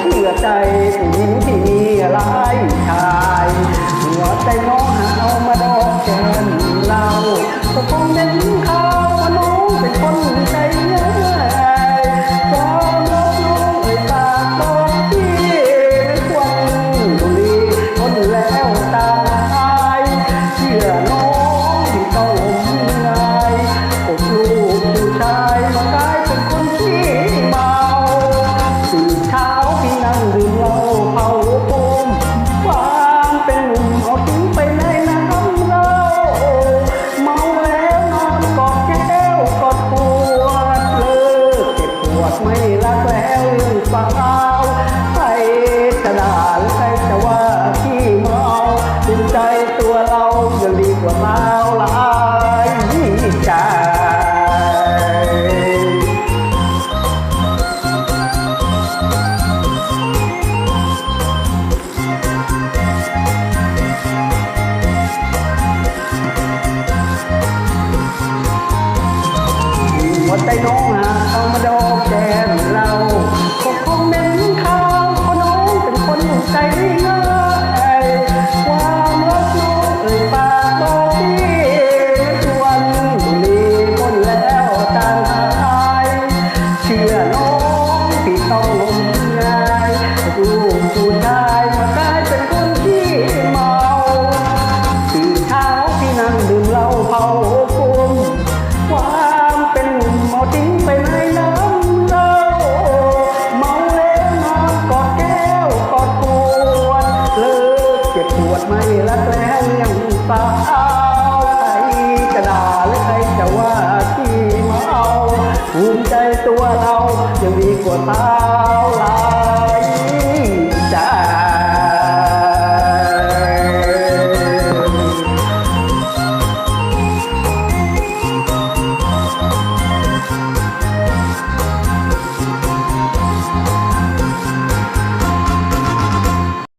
เชื่อใจผู้หญิงที่มีลา วดไม่รักแล้ยังสาวใครจะด่าและใครจะว่าที่เมาภูมิใจตัวเรายังดีกว่าสาวลา